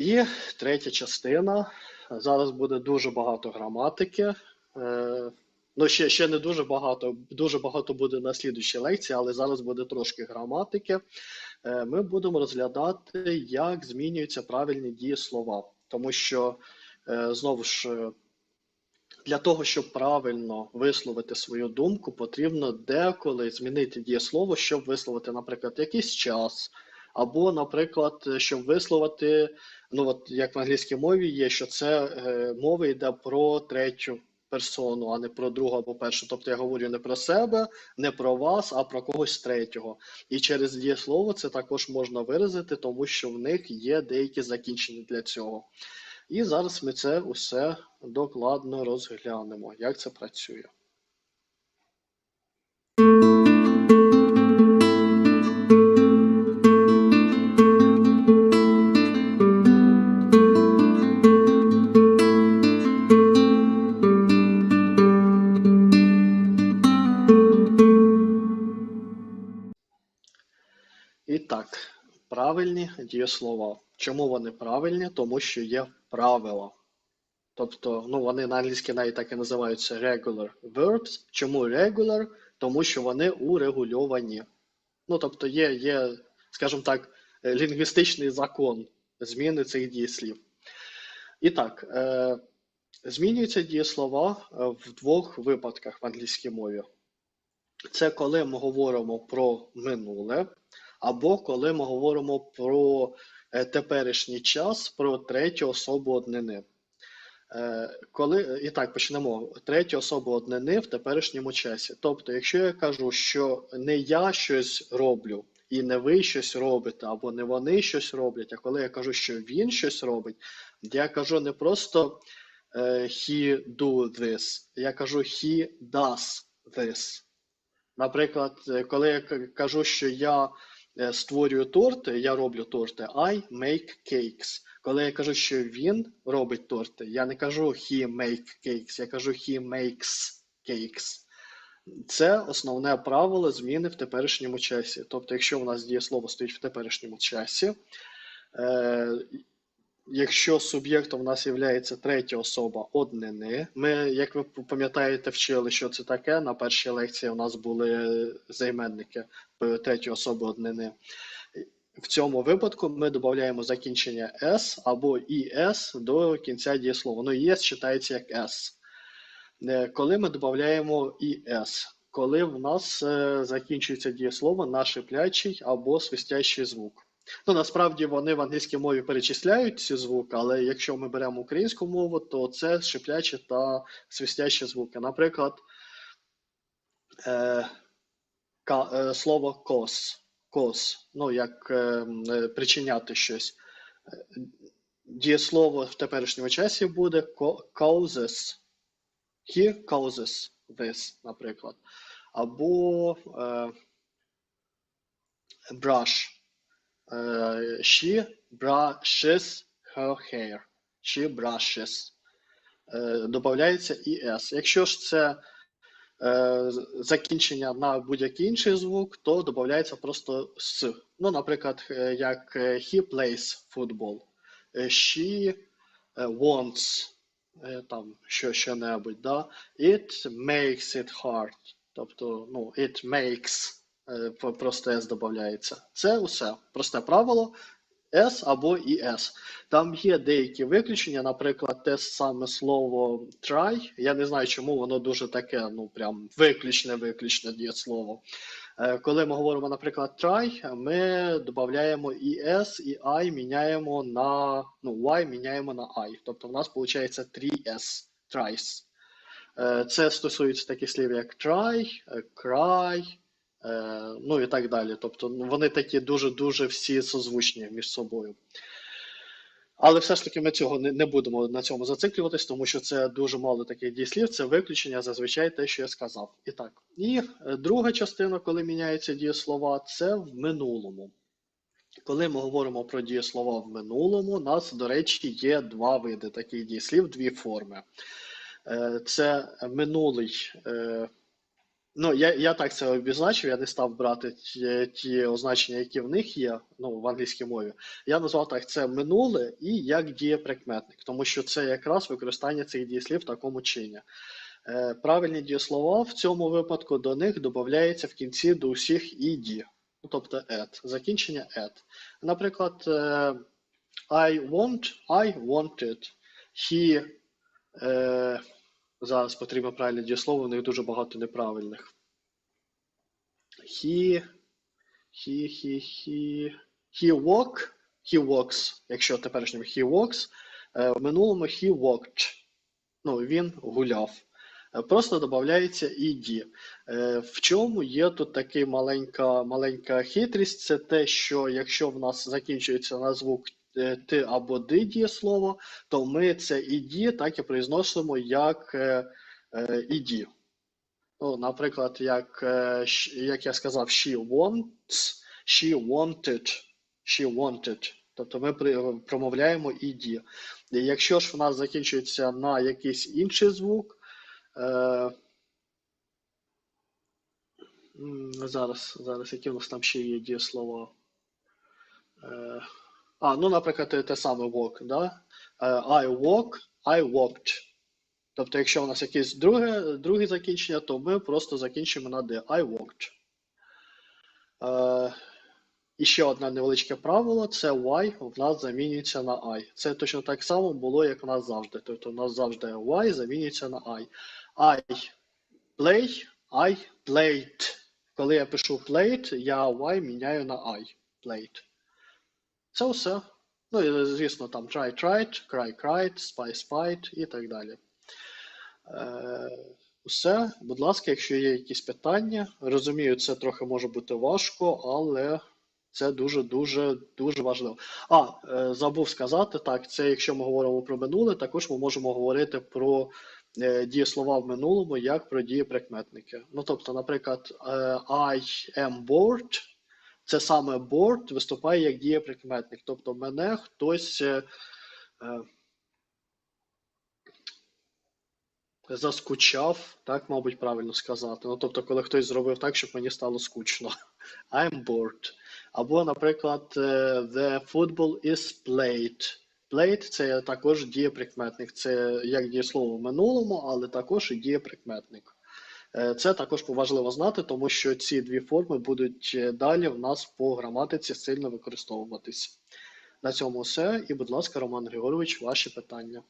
І третя частина. Зараз буде дуже багато граматики. Е, Ну, ще, ще не дуже багато, дуже багато буде на слідущій лекції, але зараз буде трошки граматики. Е, Ми будемо розглядати, як змінюються правильні дієслова. Тому що, е, знову ж, для того, щоб правильно висловити свою думку, потрібно деколи змінити дієслово, щоб висловити, наприклад, якийсь час, або, наприклад, щоб висловити, ну от як в англійській мові є, що це е, мова йде про третю персону, а не про другу або першу. Тобто я говорю не про себе, не про вас, а про когось третього. І через дієслово це також можна виразити, тому що в них є деякі закінчення для цього. І зараз ми це усе докладно розглянемо, як це працює. Правильні дієслова. Чому вони правильні? Тому що є правила. Тобто, ну, вони на англійській навіть так і називаються regular verbs. Чому regular? Тому що вони урегульовані. Ну, тобто, є, є, скажімо так, е, лінгвістичний закон зміни цих дієслів. І так, е, змінюються дієслова е, в двох випадках в англійській мові. Це коли ми говоримо про минуле, або коли ми говоримо про е, теперішній час, про третю особу однини. Е, Коли, і так, почнемо. Третю особу однини в теперішньому часі. Тобто, якщо я кажу, що не я щось роблю, і не ви щось робите, або не вони щось роблять, а коли я кажу, що він щось робить, я кажу не просто е, he do this, я кажу he does this. Наприклад, коли я кажу, що я створюю торти, я роблю торти, I make cakes. Коли я кажу, що він робить торти, я не кажу he make cakes, я кажу he makes cakes. Це основне правило зміни в теперішньому часі. Тобто, якщо у нас дієслово стоїть в теперішньому часі, е, якщо суб'єктом у нас є третя особа однини, ми, як ви пам'ятаєте, вчили, що це таке. На першій лекції у нас були займенники третьої особи однини. В цьому випадку ми додаємо закінчення s або es до кінця дієслова. Ну, es читається як s. Е, Коли ми додаємо es, коли в нас е, закінчується дієслово на шиплячий або свистящий звук. Ну, насправді вони в англійській мові перечисляють ці звуки, але якщо ми беремо українську мову, то це шиплячі та свистящі звуки. Наприклад, е, ка, е, слово кос, кос, ну як е, е, причиняти щось. Е, Дієслово в теперішньому часі буде causes. He causes this, наприклад. Або е, brush. Е, she brushes her hair. She brushes. Е, Додається es. Якщо ж це е, закінчення на будь-який інший звук, то додається просто с. Ну, наприклад, як he plays football. She wants там що, що-небудь, да? It makes it hard. Тобто, ну, it makes просто S додається. Це усе. Просте правило. S або ES. Там є деякі виключення, наприклад, те саме слово try. Я не знаю, чому воно дуже таке, ну прям виключне, виключне дієслово. Е, Коли ми говоримо, наприклад, try, ми додаємо і S, і I міняємо на ну, Y міняємо на I. Тобто в нас виходить 3S, tries. Е, Це стосується таких слів, як try, е, cry, е, ну і так далі. Тобто ну, вони такі дуже-дуже всі созвучні між собою. Але все ж таки ми цього не, не будемо на цьому зациклюватись, тому що це дуже мало таких дієслів, це виключення, зазвичай те, що я сказав. І так. І е, друга частина, коли міняються дієслова, це в минулому. Коли ми говоримо про дієслова в минулому, у нас, до речі, є два види таких дієслів, дві форми. Е, Це минулий, е, Ну, я, я так це обізначив, я не став брати ті, ті означення, які в них є, ну, в англійській мові. Я назвав так це минуле і як дієприкметник, тому що це якраз використання цих дієслів в такому чині. Е, правильні дієслова в цьому випадку до них додається в кінці до усіх «іді», ну, тобто «at», закінчення «at». Наприклад, е, I want, I wanted, he, е, зараз потрібно правильне дієслово, у них дуже багато неправильних. He, he, he, he, he walk, he walks, якщо теперішньому he walks, е, в минулому he walked, ну, він гуляв. Е, Просто додається ed. Е, В чому є тут така маленька, маленька хитрість, це те, що якщо в нас закінчується на звук ти або ди дієслово, то ми це ed так і произносимо як е, е. Ну, наприклад, як, е, як я сказав, she wants, she wanted, she wanted. Тобто ми промовляємо ed. І якщо ж в нас закінчується на якийсь інший звук, е, зараз, зараз, які в нас там ще є дієслова? Е, а, ну, наприклад, те, саме walk, да? Е, I walk, I walked. Тобто, якщо у нас якесь друге, друге закінчення, то ми просто закінчимо на D. I walked. Е, і ще одне невеличке правило: це Y в нас замінюється на I. Це точно так само було, як у нас завжди. Тобто, у нас завжди Y замінюється на I. I play, I played. Коли я пишу played, я Y міняю на I. Played. Це все. Ну і звісно, там try tried, cry cried, spy spied і так далі. Е, Все, будь ласка, якщо є якісь питання, розумію, це трохи може бути важко, але це дуже дуже дуже важливо. А, е, забув сказати, так, це якщо ми говоримо про минуле, також ми можемо говорити про е, дієслова в минулому, як про дієприкметники. Ну, тобто, наприклад, е, I am bored, це саме bored виступає як дієприкметник. Тобто мене хтось. е, е, Заскучав, так, мабуть, правильно сказати. Ну, тобто, коли хтось зробив так, щоб мені стало скучно. I'm bored. Або, наприклад, е, the football is played. Played – це також дієприкметник. Це як дієслово в минулому, але також і дієприкметник. Е, Це також важливо знати, тому що ці дві форми будуть е, далі в нас по граматиці сильно використовуватись. На цьому все. І, будь ласка, Роман Григорович, ваші питання.